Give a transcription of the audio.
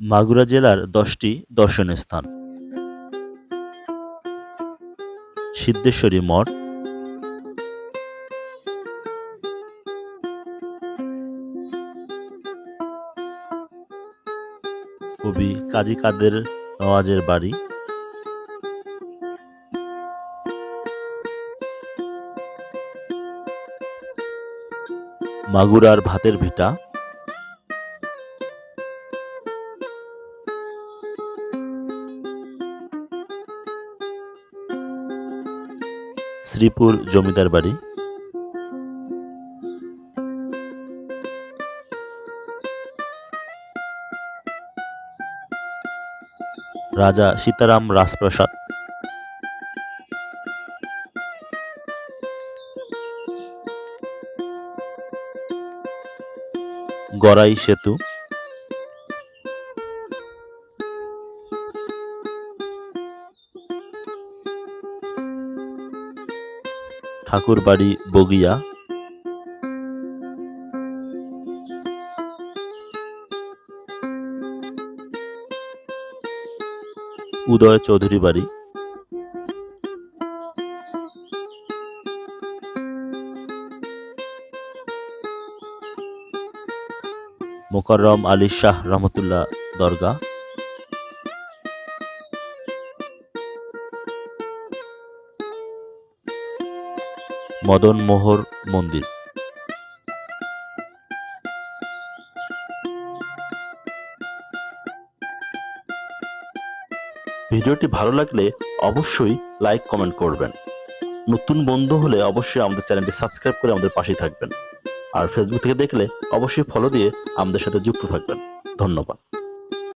মাগুরা জেলার দশটি দর্শনীয় স্থান সিদ্ধেশ্বরী মঠ। কবি কাজী কাদের নওয়াজের বাড়ি। মাগুরার ভাতের ভিটা। শ্রীপুর জমিদার বাড়ি। রাজা সীতারাম রাজপ্রাসাদ। গড়াই সেতু। ঠাকুরবাড়ি বগিয়া। উদয় চৌধুরী বাড়ি। মোকাররম আলী শাহ রহমতুল্লাহ দরগা। মদন মোহর মন্দির। ভিডিওটি ভালো লাগলে অবশ্যই লাইক, কমেন্ট করবেন। নতুন বন্ধু হলে অবশ্যই আমাদের চ্যানেলটি সাবস্ক্রাইব করে আমাদের পাশেই থাকবেন। আর ফেসবুক থেকে দেখলে অবশ্যই ফলো দিয়ে আমাদের সাথে যুক্ত থাকবেন। ধন্যবাদ।